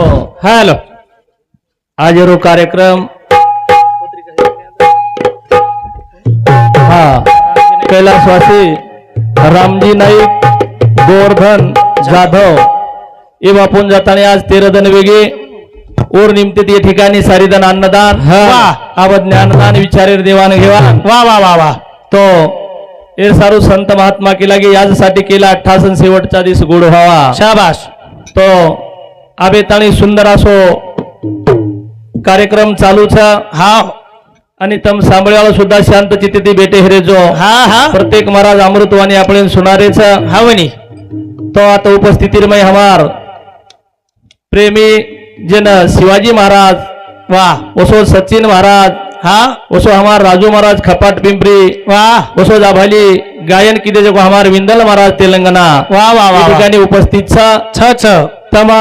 हो. हॅलो. आज रो कार्यक्रम. हा. कैलासवासी रामजी नाईक गोवर्धन जाधव हे बापून जाताना आज तेरदन वेगे ओर निमते या ठिकाणी सारीदन अन्नदान. आव ज्ञानदान विचारेर देवाण घेवाण वा वा वा वा. तो हे सारू संत महात्मा केला की यासाठी केला अठ्ठासन शेवटचा दिवस गोड व्हावा. शाबास. तो आबेताळी सुंदर असो कार्यक्रम चालू छ हा. आणि तम सांभळ्याला सुद्धा शांत चित्ती भेटे हिरेजो हा हा. प्रत्येक महाराज अमृतवाणी आपण सुनारेच. हा वनी तो आता उपस्थितीमय हमार. प्रेमी जन शिवाजी महाराज. वा. ओसो सचिन महाराज. हा. ओसो हमार राजू महाराज खपाट पिंपरी. वा. ओसो जाभाली. गायन किदे जो हमार विंदल महाराज तेलंगणा. वा वा वा. ठिकाणी उपस्थित छ छ. तमा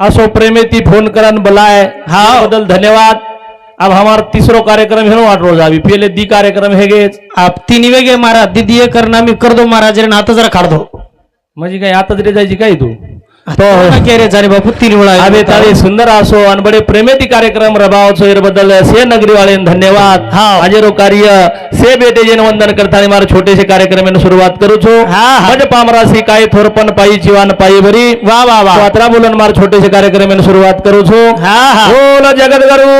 असो प्रेमे ती फोन करन बलाय. हा बदल धन्यवाद. अब हमार तीसरो कार्यक्रम है वाट रोज अभी पहले दी कार्यक्रम है गे आप तिन्ही वेगळे महाराज दिदी हे करना मी करतो महाराज रे आता जरा काढतो म्हणजे काय आता तरी जायची काय तू? सुंदर असो आणि बडे प्रेमेती कार्यक्रम रबावचो एरबद्दल से नगरी वाले धन्यवाद हा. हाजेरो कार्य से बेटे जेन वंदन करता मार छोटेसे कार्यक्रम सुरुवात करू छो हा. मज पामरासी काय थोरपण पायी जीवान पायी भरी वा वा वा वात्रा बोलून मार छोटेसे कार्यक्रम सुरुवात करू छो हा हा बोल जगत गुरु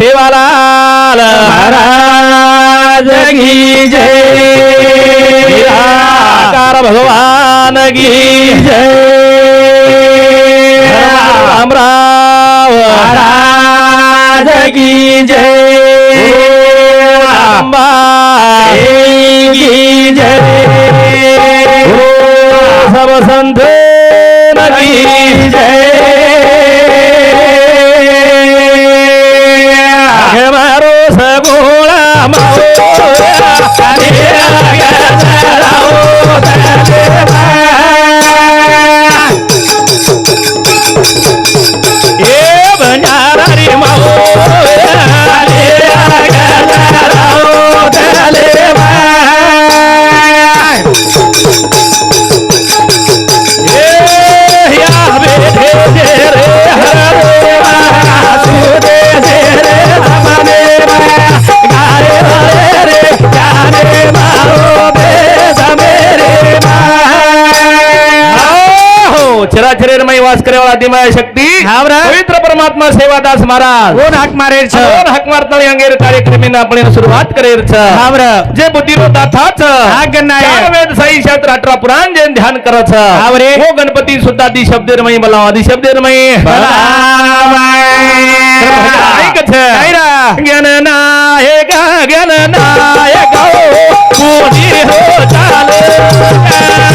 सेवालाल महाराज की जय भगवान की रामराव महाराज की जय अंबा की जय सब संत चराचरेरमय वास करेवाळा दिमाय शक्ती. पवित्र परमात्मा सेवादास महाराज. कोण हाक मारे छ दोन हाक मारताळी अंगेर कार्यक्रमीने आपण सुरुवात करेर छ हावर जे बुद्धिरो दाथा छ. चार वेद साई शास्त्र अठरा पुराण जे ध्यान करत छ हावरे. हो गणपती सुद्धा दी शब्देरमय मला आदि शब्देरमय ऐक छ ज्ञान नायक ज्ञान नायक. कोणी हो चाले.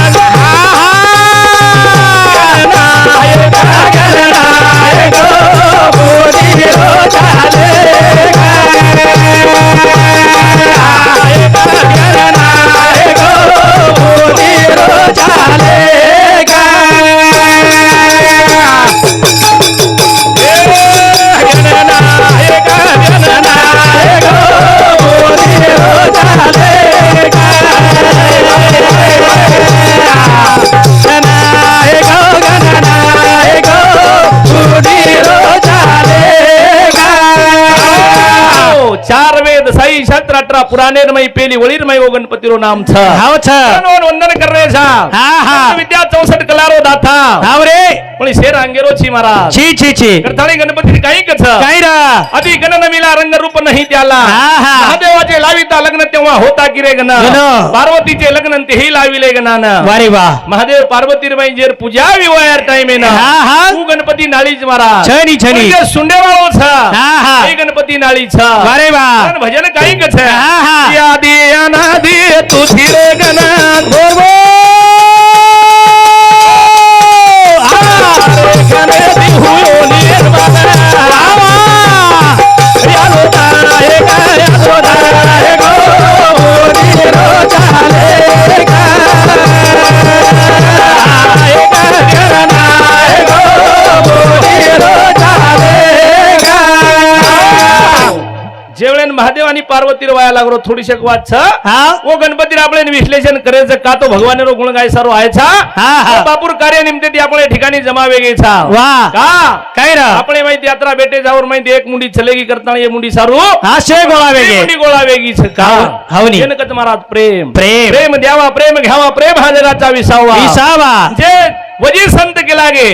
अठरा पुराणेरमय पेली वळीरमय ओ गणपतीरो नाम छ हाव छ करणे छा हा हा। छी छी छी छी। करताळी गणपती रा हा, हा. महादेवाचे लाविता लग्न होता की रे गण गण. पार्वतीचे लग्न तेही लाविले गणान। वारे वा। महादेव पार्वती रमाई जेर पूजा विवायर टाइम आहे ना। हा हा। गणपती नाळीच महाराज। छनी छनी। सुंडेवाळो छ। हा, हा. गणपती नाळी छ वारे वा। भजन काही कछ हा, हा. यादी अनादी तुझी रे गणा गोगो गणपती हुयो आणि पार्वतीर वाया लागलो थोडीशे वाच ओ गणपती आपले विश्लेषण करायचं का तो भगवान रो गुण गाय सारो व्हायचा बापूर कार्य निमते ती आपल्या ठिकाणी जमा वेगायचा काय ना आपण माहिती यात्रा भेटे जावर माहिती एक मुंडी चलेगी करता ये मुंडी सारू. गोळा वेगळी गोळा वेगळी महाराज प्रेम. प्रेम. प्रेम द्यावा प्रेम घ्यावा प्रेम हजराचा विसावा. विसावा. जे वजीर संत के लागे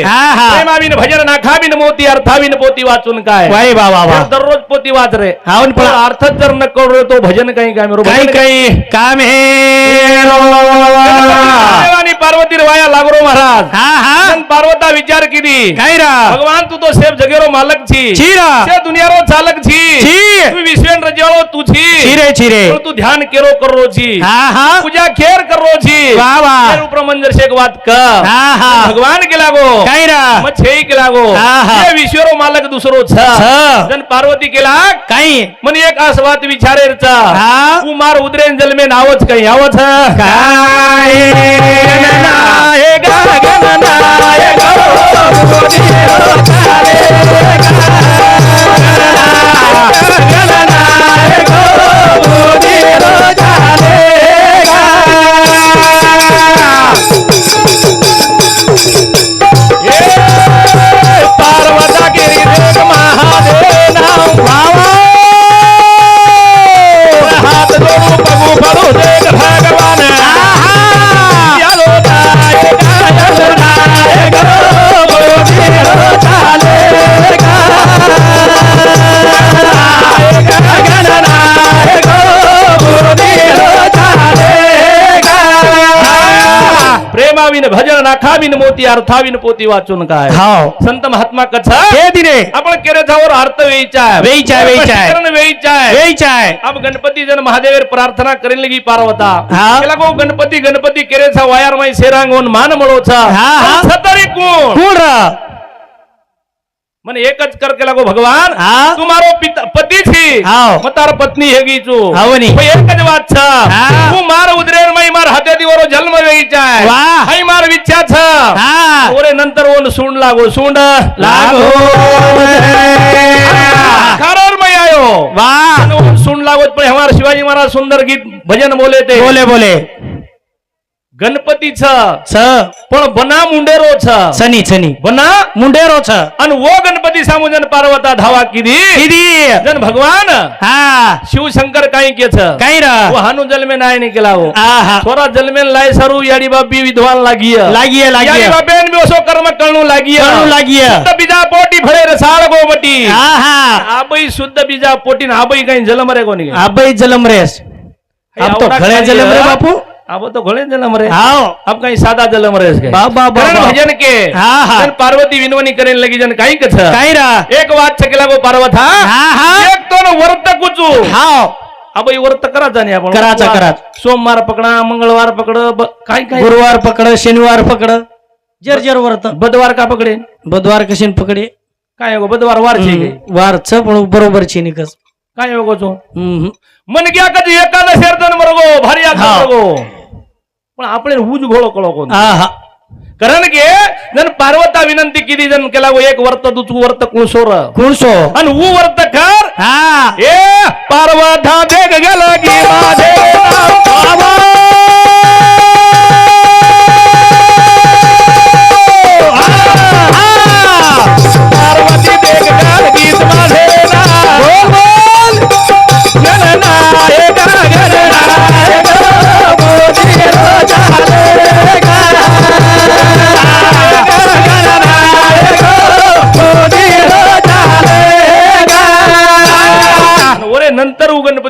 प्रेमाविन भजन नाखावीन मोती अर्थावीन पोती वाचून काय? बाबा दररोज पोती वाच रे. अर्थच जर पूर्ण करू तो भजन काही काय काही काही काम हे आणि पार्वती रवाया लागरो महाराज. हा हा. पार्वता विचार किनी कायरा भगवान तू तो सेब जगे रो मालक छी छीरा से दुनिया रो चालक छी छी तू विश्वन रजवालो तू छी छीरे छीरे तू ध्यान केरो करो छी हां हां पूजा खेर करो छी वाह वाह तेरे ऊपर मंदिर से एक बात क हां हां भगवान के लागो कायरा म छेई के लागो हां हां ये विश्व रो मालक दुसरो छ जन पार्वती के लाग काई मने एक आस बात विचारे छ हा तू उदरे जल में नावत कहीं आवत है काय गगन ना Yeah. ना खाविन मोती अर्था अर्थाविन पोती वाचून काय? हाव. संत महात्मा कथा हे दिने आपण केरेजावर अर्थ वेळीचा आहे वेळीचा आहे, वेळीचा आहे. वेळीचा आहे वेळीचा आहे अब गणपती जन महादेव प्रार्थना करेन लगी पार्वता. हा. गो गणपती गणपती केरेचा वायार माई सेरांगोन मान मळोचा हा, सतरी कोण? कोण र? મને એક જ કર કે લાગો ભગવાન હા તમારો પતિ છે હા હું તાર પત્ની હેગી છું હવની ભાઈ એક જ વાત છે હું માર ઉદરેર માં માર હાથે દીવારો જન્મ વેઈ જાય વાહ હઈ માર વિચ્છા છે હા ઓરે નંતર ઓન સૂંડ લાગો સૂંડ લાગો ખરાર માં આયો વાહ સૂંડ લાગો પણ હમાર શિવાજી મહારાજ સુંદર ગીત ભજન બોલે તે બોલે બોલે ગણપતિ છ. છ. પણ બના મુંડેરો છ. શનિ શનિ. બના મુંડેરો છ. અને વો ગણપતિ સામુ જન પાર્વતા ધાવા કીધી. કીધી. જન ભગવાન? હા. શિવ શંકર કાઈ કે છે? કાઈ રા. વો હાનુ જલ મે નાય નીકળાવો. આહા. થોરા જલ મે લાય સરુ યાડી બાપી વિદ્વાન લાગીએ. લાગીએ લાગીએ. યાડી બાપે ને બેસો કર્મ કણું લાગીએ. કણું લાગીએ. તો બીજા પોટી ભળે રે સાળ ગોમટી. આહા. આબઈ શુદ્ધ બીજા પોટી ને આબઈ કઈ જલમ રે કોની? આબઈ જલમ રેસ આપ તો ઘણે જલમ રે બાપુ. अब तो घोळे जलम रे हाव. अब काही साधा जलम रे काय बा भजन के. हा, हा. पार्वती विनवणी करेन लगी जन काही कस काय रा. एक वाद छकला गो पार्वत हा? हा एक तो न वर्त कुचू. हाव. अब ही वर्त करा जाणे आपण. कराचा, कराचा. सोमवार पकडा मंगळवार पकड ब- काय काय? गुरुवार पकड शनिवार पकड. जर जर वरत. बुधवार का पकडे बुधवार कशीन पकडे? काय हो बुधवार वार छे काय? वारच पण बरोबर छे निकस. काय हो गो तो? हम्म, मन गया कधी एकादश अर्धन मरगो भारी हाव. मरगो. પણ આપણે હું જ ઘોળો કળો કોણ હા કારણ કે જન પાર્વતા વિનંતી કીધી જન કેલા એક વર્ત તું વર્ત કુણસો ર કુણસો અને હું વર્ત કર હા એ પાર્વતા દેખ ગલા ગીવા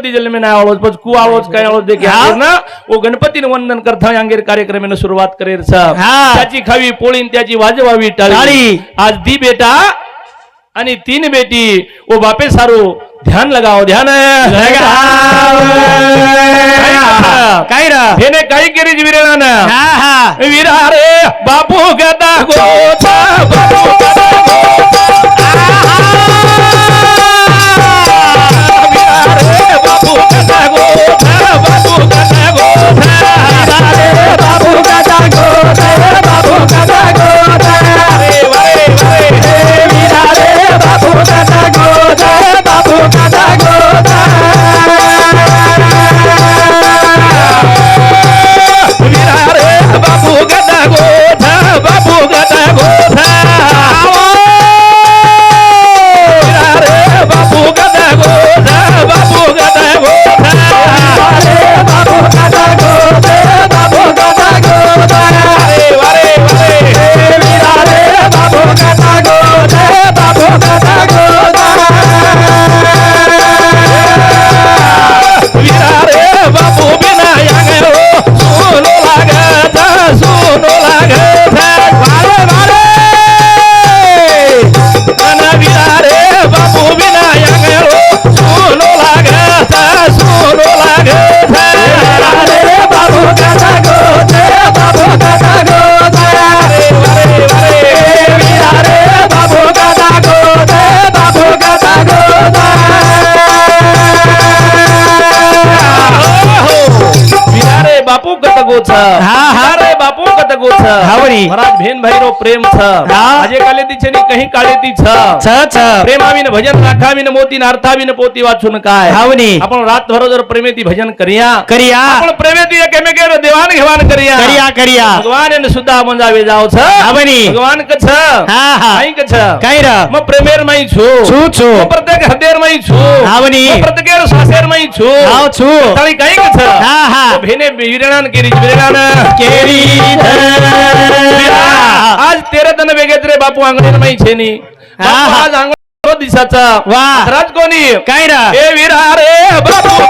गणपती जन्मे नाही आवडत पण कु आवोज काय आवडत देखील. ना ओ गणपती वंदन करता यांगेर कार्यक्रमेनं सुरुवात करेल साहेब त्याची खावी पोळी त्याची वाजवावी टाळी. आज दी बेटा आणि तीन बेटी. ओ बापे सारू ध्यान लगाओ ध्यान. काय रा? काही केली विरेला ना विरा रे बापू गदा. गो હા હા અરે બાપુ કતકો છ હાવરી. મહારાજ ભેન ભાઈ નો પ્રેમ છ હા. આજે કાલેથી છે ની કહી કાળેથી છ છ છ પ્રેમ આવીને ભજન રાખાવીને મોતી ને અર્થાવીને પોતી વાંચું કાય હાવની આપણો રાત ભરોદર પ્રેમેથી ભજન કર્યા કર્યા આપણો પ્રેમેથી એક એમે કેરો દેવાન ઘેવાન કર્યા કર્યા કર્યા ભગવાન એને સુદ્ધા મંજાવે જાવ છે હાવની. ભગવાન કે છે હા હા આઈ કે છે કઈ ર મ પ્રેમેર માં છું છું છું મ પ્રત્યેક હૃદય માં છું હાવની. મ પ્રત્યેક સાસેર માં છું હાવ છું તારી કઈ કે છે હા હા તો ભેને વીરણાન કેરી વીરણાન કેરી ધરા. आज तेरा जण वेगळेच रे बापू अंगणेल माहिती नाही आज अंगण दिसाचा वा राज कोणी काय रा हे विरा रे बापू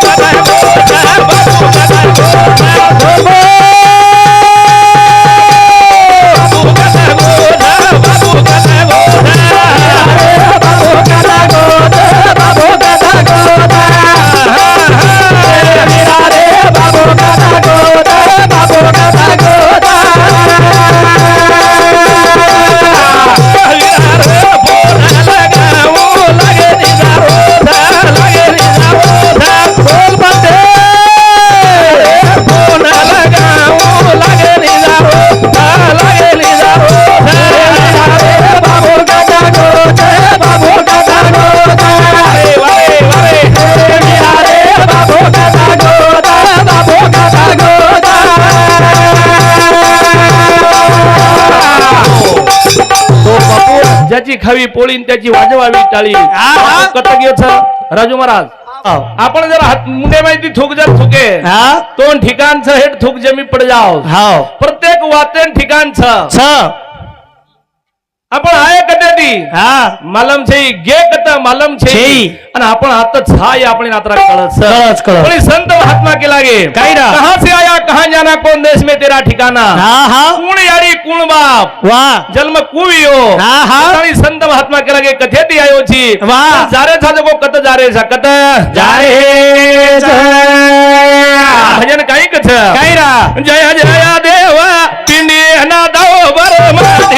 ज्याची खावी पोळीन त्याची वाजवावी टाळी. कथक येत राजू महाराज आपण जर हात मुंडे माहिती थुक जर थुके दोन ठिकाणचं हे थुक जमी पड जाओ प्रत्येक वाचन ठिकाणचं. आपण आहे कट्याती हा. मालम छेई गे कट मालम छे आणि आपण आता झा या आपण नात्रा कळत सरच कळत आणि संत महात्मा के लागे? काही रा कहां से आया? कहां जाना? कोण देश में तेरा ठिकाना? हा हा. कोण यारी कोण बाप? वाह जन्म कुवियो हा हा. आणि संत महात्मा के लागे कथेती आयो छी? वाह जारे झा जको कत जारे झा कत जारे भजन काही कथ? काही रा जय हजे आया देवा पिंडी अनादाव बर मस्ती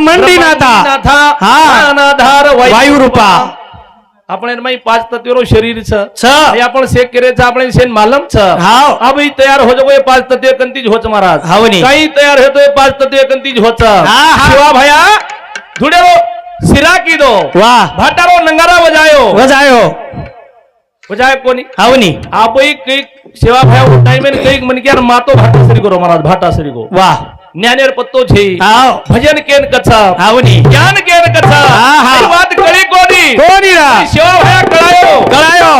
मन धार वायु रुपा. आपणे माई पांच तत्व रो शरीर छ या पण से करे मालम छ. हा अब ही तैयार हो जागो पांच तत्व कंतीज हो च महाराज. हावनी. तैयार होतो पांच तत्व कंतीज हो छ हा हा. वा भाया जुडे रो शिला वाह भाटा नंगारा वजायो. वजायो. वजाय कोनी हावनी. आपई कई सेवा भायो टाइम कई मन गया माथो भाटा श्री गुरु महाराज भाटा श्री गो वाह ज्ञानेर पत्तो झे. भजन केन कथा आवनी ज्ञान केन कथा बात कळी कोणी? कोणी रा? शिवा भया कळायो. कळायो.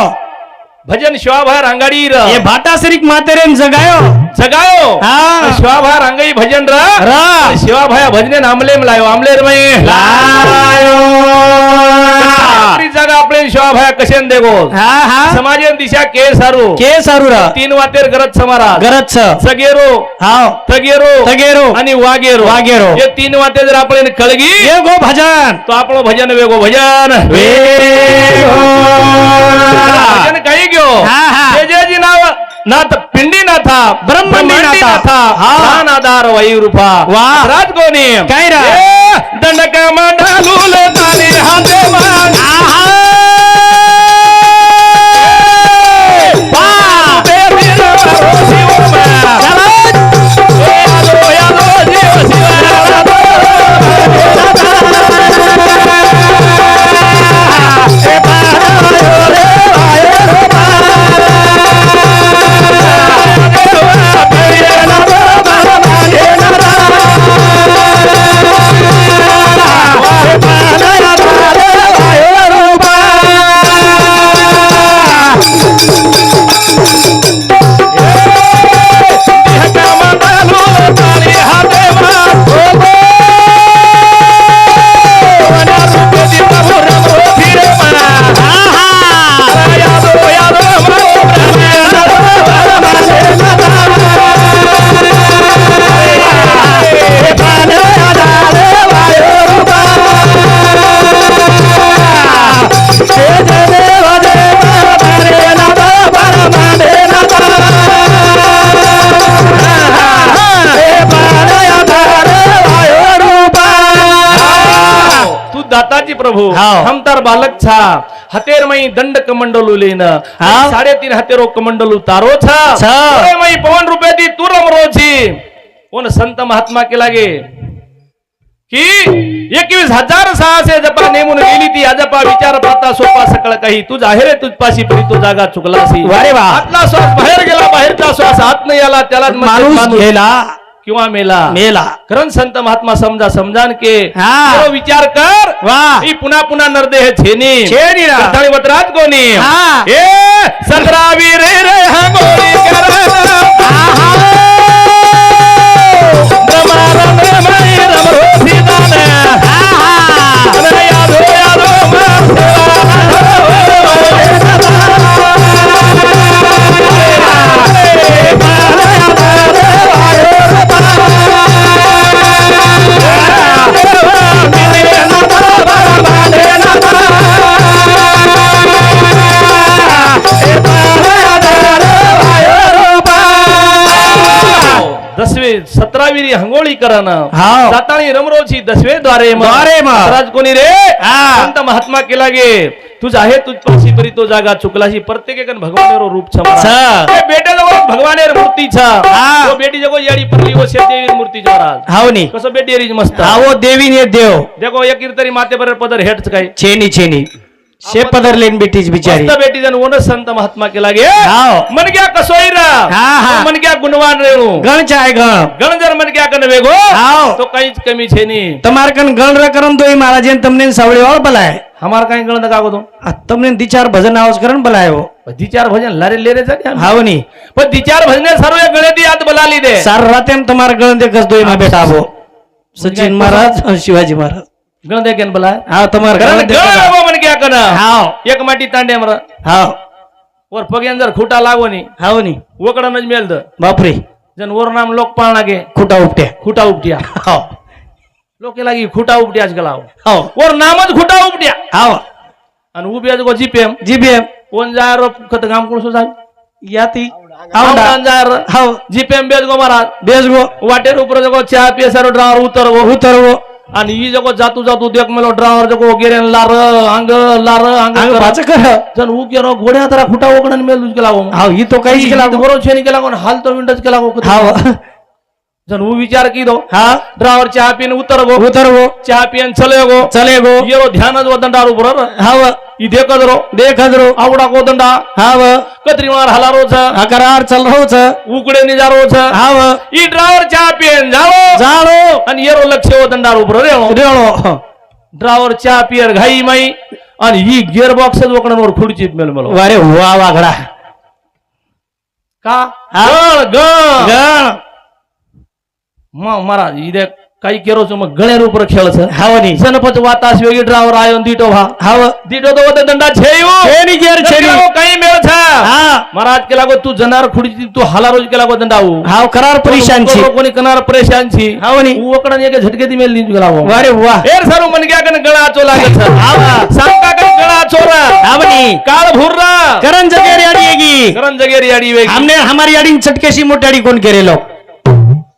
भजन शिवा भया रांगाडी रा. ये भाटा सरिक मातेरेन जगायो. जगायो. हां. शिवा भया रांगई भजन र. रा. शिवा भया भजने नामलेम लायो. आमलेर मय. लायो ಜನ ಅಪ್ಪಣೆ ಶೋಭಾಯ ಕಶೇನ್ ದೇಗೋ ಸಮಾಜ ದಿಶಾ ಕೆ ಸಾರು ಕೆ ಸಾರು तीन वातेर गरज समारा गरज सगेरो. हाव. तगेरो तगेरो आणि वागेरो. वागेरो. हे तीन वाते जर आपण कळगी वेगो भजन. तो आपण भजन वेगो भजन. वेगो. भजन काही घेऊ. जे जी नाव नाथ पिंडी नाथा ब्रह्मंडी नाथा हान आधार वही रूपा वा। राज कोणी काय रा? दंडकामा ढालूल ताली राहते मान आहा। प्रभु हाव. हम तर बालक छा हतेर मई दंड कमंडलू लेन हाव. साडेतीन हतेरो कमंडलू तारो छा मई पवन रूपे दी तू रमरो छी कोण संत महात्मा के लागे की एकवीस हजार सहाशे जपा नेमून गेली ती अजपा विचार पाता सोपा सकळ काही तू जाहीर तुझपाशी परी तो जागा चुकलासी वा. आतला श्वास बाहेर गेला बाहेरचा श्वास आत नाही आला त्याला माणूस गेला किंवा मेला. मेला. खरं संत महात्मा समजा समजान के हा. तो विचार कर. वा. ही पुन्हा पुन्हा नरदेह छेनी छेनी ना. कथाळी वत्रात कोणी हा. ए सतरावी रे रे हंगोळी कर. सतरावी हंगोळी करण. जातानी रमरोची दसवे द्वारे. महाराज कोणी रे? हा. संत महात्मा केला गे. तुझ आहे तुझपाशी परी तो जागा चुकलाशी प्रत्येक भगवानेरो रूप छ. बेटे जगो भगवानेर मूर्ती छ. तो बेटी जगो याडी पडली वो शेतेवी मूर्ती छ महाराज हाव नी. कसं बेटी मस्त. हावो देवी ने देव. देखो एक तरी माते बरोबर पदर हेटच काय छेनी छेनी. से पदरलेन बेटीज बिचारी. मस्त बेटी जन ओन संत महात्मा के लागे. मन क्या कसोई रा? हां मन क्या गुणवान रे गण चाहे गण गण जर मन क्या कन वेगो हां तो कई कमी छे नी. तमार कन गण रे करम दोई महाराज ने तुमने सावळे और बलाय. हमार काई गण का को तो. तुमने दिचार भजन आवाज करन बलाय हो दिचार भजन लारे लेरे जा हाव नी. पण दिचार भजने सर्व गणे दी आत बला ली दे. सार रातेम तमार गण दे कस दोई मा बेटा आवो सचिन महाराज और शिवाजी महाराज. गण दे केन बलाय. हां तमार गण गण हाव एक माटी तांडे मर हाव वर पगेन जर खुटा लागवनी हावनी ओकडनच मेल बापरे जन वर नाम लोकपाळना गे खुटा उपट्या खुटा उपट्या हाव लोके लागी खुटा उपट्या आजकाल हाव वर नामच खुटा उपट्या हाव आणि उभी आज जीपीएम जीपीएम कोण जायर खत काम कोण सो साहेब या ती हाव जीपीएम बेजगो महाराज बेजगो वाटेर उपर जगो चहा पियसारो ड्रावर उतरवो उतरवो आणि ही जगो जातो जातो देख मला ड्रावर जगो गेरे लार अंग लार अंग वाच उ केरो. घोड्या तरा खुटा ओकणन मेल गेला हो ही तो काही केला बरोबर शेनी केला हाल तो विंडच केला जन विचार की दो हाँ? ड्रावर चाह पीन उतर गो उतर गो चाह पीन चले गो चले गो ये रो ध्यान जो दंडा रो। बुरा हाँ ये देख रो देख रो आवडा को दंडा। हाव। कतरी मार हला रोच हकरार चल रो रोच उकडे नि जा हाँ हाव। ये ड्रावर चाह पीन जालो जालो अन ये रो वो दंडा रो बुरा रेळो रेळो ड्रावर चाय पियर घाई माई। अन ही बॉक्स वा का? మరా ఇదే కైకి రోజు గణేరు ఉపర ఖేళచ్చు హవని జనపతి हाव వేగి డ్రావర్ ఆయోన్ దీటో భా హవ దీటో तो वत दंडा छेयो छेनी गेर छेनी काही मेळ छ हां महाराज केला गो तू जनार खुडी तू हला रोज केला गो दंडा हाव करार परेशान छी कोणी कनार परेशान छी हवनी ऊ ओकडन एक झटके दी मेल नीज गलावो अरे वाह एर सारू मन गया कन गळा चो लागे छ हाव कन गळा चोरा हवनी काळ भुर्रा करण जगेरी अडी येगी करन जगेर याडी वेगी हमने हमारी याडी चटकेशी मोटाडी कोण केरेलो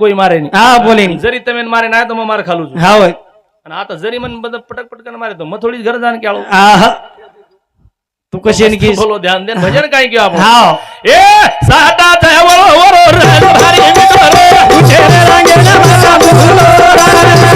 દેન બોલો તમે કોઈ મારે નહીં હા બોલે ની જરી તમે મારે ના તો હું મારે ખાલું છું હાવ અને આ તો જરી મને બધા પટક પટકન મારે તો મથોડી ઘર જાન કે આળું આહ તું કશી ની કીસ બોલો ધ્યાન દેન ભજન કાઈ ગયો આપણો હાવ એ સાડા થાય વરો વરો રસ ભારી મીઠો રે ઉછે રે રંગે ના માતા ભૂલો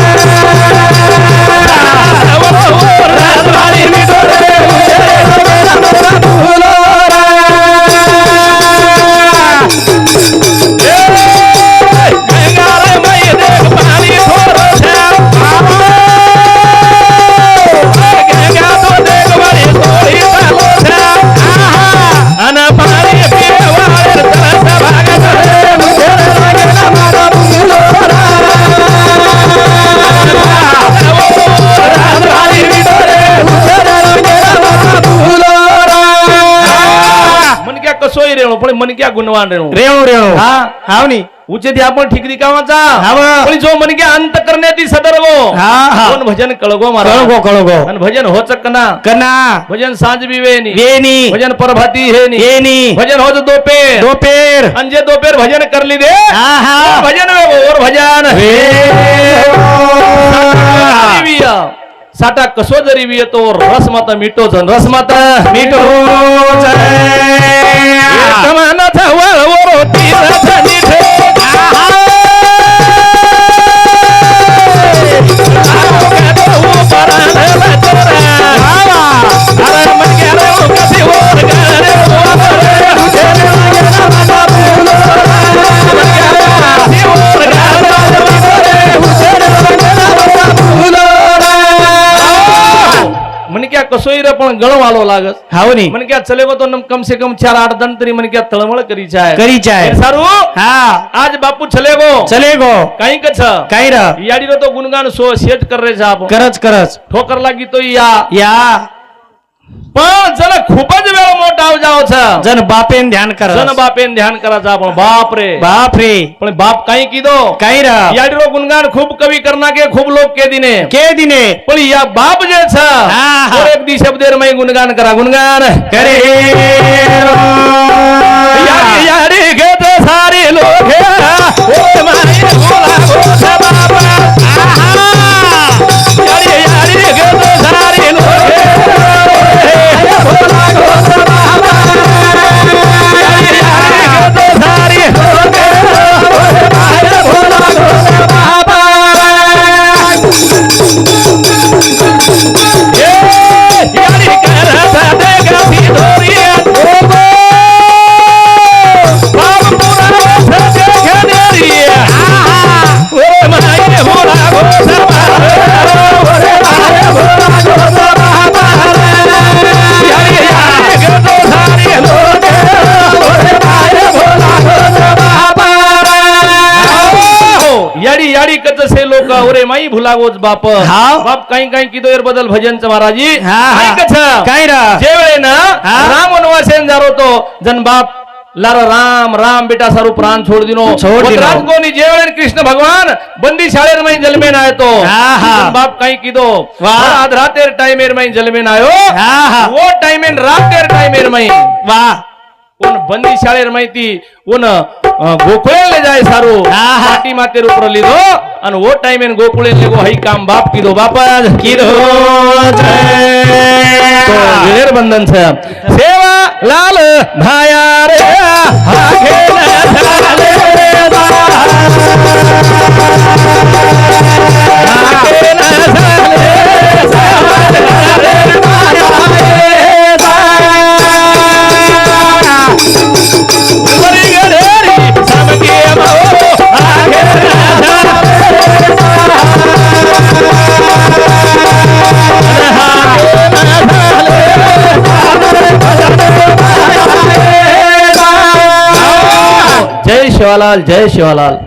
રેણો પણ મન ક્યાં ગુણવાન રેણો રેણો રેણો હા હાવની ઉચેથી આપણ ઠીકરી કાવાચા પણ જો મને કે અંત કરને તી સદરગો હા હા ભજન કળગો મારા કળગો કળગો અને ભજન હોચક કના કના ભજન સાંજ બીવેની વેની ભજન પરભાતી હેની હેની ભજન હોજ દોપેર દોપેર અંજે દોપેર ભજન કર લી દે હા હા ભજન ઓર ભજન રે भजन जरी साठा कसो जरी बी येतो रस माता मिटोच आणि रस माता मिठो. समानाथ वळवो कसोई रे पण गणो वालो लागे हाव नी मन क्या चलेगो तो कम से कम चार आठ दन तरी मने क्या तलमल करी चाहे करी चाये सारो हा आज बापू छले वो चलेगो काई के छे काई यारी रे तो गुणगान सो सेट कर रे छा करच करच ठोकर लागी तो या या पर जना खूबज वे छा जन बापेन ध्यान करा जन बापेन ध्यान कराचा आपण. बाप रे बाप रे पण बाप काही किदो? काही रा. याडीरो गुणगान खूप कवी करना के खूप लोक के दिने के दिने पण या बाप जे छा और एक दी शब्द रे गुणगान करा. गुणगान. करे. यारी यारी के सारे लोग ओ मारे बोला. माई भुलावोच बाप. बाप काही काही किदोर बदल भजनच महाराजी. हा, हा. काय जे राम वनवासेन जारो तो जन बाप लार राम राम बेटा सारू प्राण छोड दिनो. छोड कोणी जे वेळे कृष्ण भगवान बंदी शाळेर माई जन्मे ना येतो हा, हा. बाप काही किदो? आज रातेर टाइमेर माई जन्मे ना हा, हा. आयो वो टाइमेन रातेर टाइमेर माई वा. कोण बंदी शाळेर माहिती कोण ગોકુળે જાય સારું. પાટી માં તેર ઉપર લીધો અને ઓ ટાઈમ એને ગોકુળે લેગો હઈ કામ બાપ કીધો બાપ જ કીધો વિરેર બંધન છે. સેવા લાલ ભાયા રે હાખે ના ચાલે जय शिवालाल जय शिवालाल.